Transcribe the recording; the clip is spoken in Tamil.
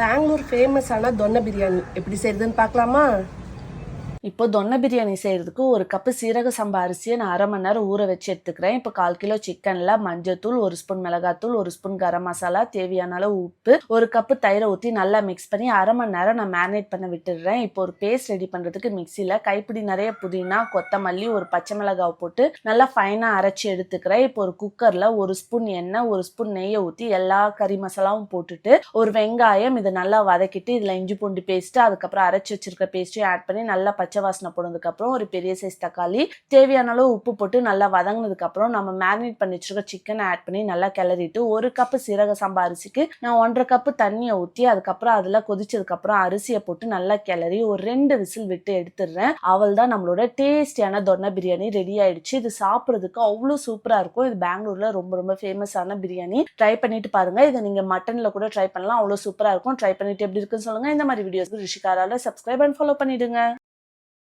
பெங்களூர் ஃபேமஸான தொன்னை பிரியாணி. எப்படி செய்யுதுன்னு பார்க்கலாமா? இப்போ தொன்னை பிரியாணி செய்கிறதுக்கு ஒரு கப்பு சீரக சம்பா அரிசியை நான் அரை மணி நேரம் ஊற வச்சு எடுத்துக்கிறேன். இப்போ கால் கிலோ சிக்கனில் மஞ்சத்தூள் ஒரு ஸ்பூன் மிளகாத்தூள் ஒரு ஸ்பூன் கரம் மசாலா தேவையான அளவு உப்பு ஒரு கப்பு தயிரை ஊற்றி நல்லா மிக்ஸ் பண்ணி அரை மணி நேரம் நான் மேரினேட் பண்ண விட்டுடுறேன். இப்போ ஒரு பேஸ்ட் ரெடி பண்ணுறதுக்கு மிக்சியில் கைப்பிடி நிறைய புதினா கொத்தமல்லி ஒரு பச்சை மிளகாவை போட்டு நல்லா ஃபைனாக அரைச்சி எடுத்துக்கிறேன். இப்போ ஒரு குக்கரில் ஒரு ஸ்பூன் எண்ணெய் ஒரு ஸ்பூன் நெய்யை ஊற்றி எல்லா கறி மசாலாவும் போட்டுட்டு ஒரு வெங்காயம் இதை நல்லா வதக்கிட்டு இதில் இஞ்சி பூண்டு பேஸ்ட்டு அதுக்கப்புறம் அரைச்சி வச்சிருக்க பேஸ்ட்டையும் ஆட் பண்ணி நல்லா பச்சை வாசனை போனதுக்கப்புறம் ஒரு பெரிய சைஸ் தக்காளி தேவையான அளவு உப்பு போட்டு நல்லா வதங்கினதுக்கப்புறம் நம்ம மேரினேட் பண்ணி வச்சிருக்க சிக்கனை ஆட் பண்ணி நல்லா கிளறிட்டு ஒரு கப்பு சீரக சம்பா அரிசிக்கு நான் ஒன்றரை கப்பு தண்ணியை ஊற்றி அதுக்கப்புறம் அதில் கொதிச்சதுக்கப்புறம் அரிசியை போட்டு நல்லா கிளறி ஒரு ரெண்டு விசில் விட்டு எடுத்துடுறேன். அவள் தான் நம்மளோட டேஸ்டியான தொன்னை பிரியாணி ரெடி ஆயிடுச்சு. இது சாப்பிட்றதுக்கு அவ்வளோ சூப்பராக இருக்கும். இது பெங்களூரில் ரொம்ப ரொம்ப ஃபேமஸான பிரியாணி. ட்ரை பண்ணிட்டு பாருங்க. இதை நீங்கள் மட்டனில் கூட ட்ரை பண்ணலாம். அவ்வளோ சூப்பராக இருக்கும். ட்ரை பண்ணிட்டு எப்படி இருக்குன்னு சொல்லுங்க. இந்த மாதிரி வீடியோஸ்க்கு ரிஷிகாரால சப்ஸ்கிரைப் அண்ட் ஃபாலோ பண்ணிடுங்க.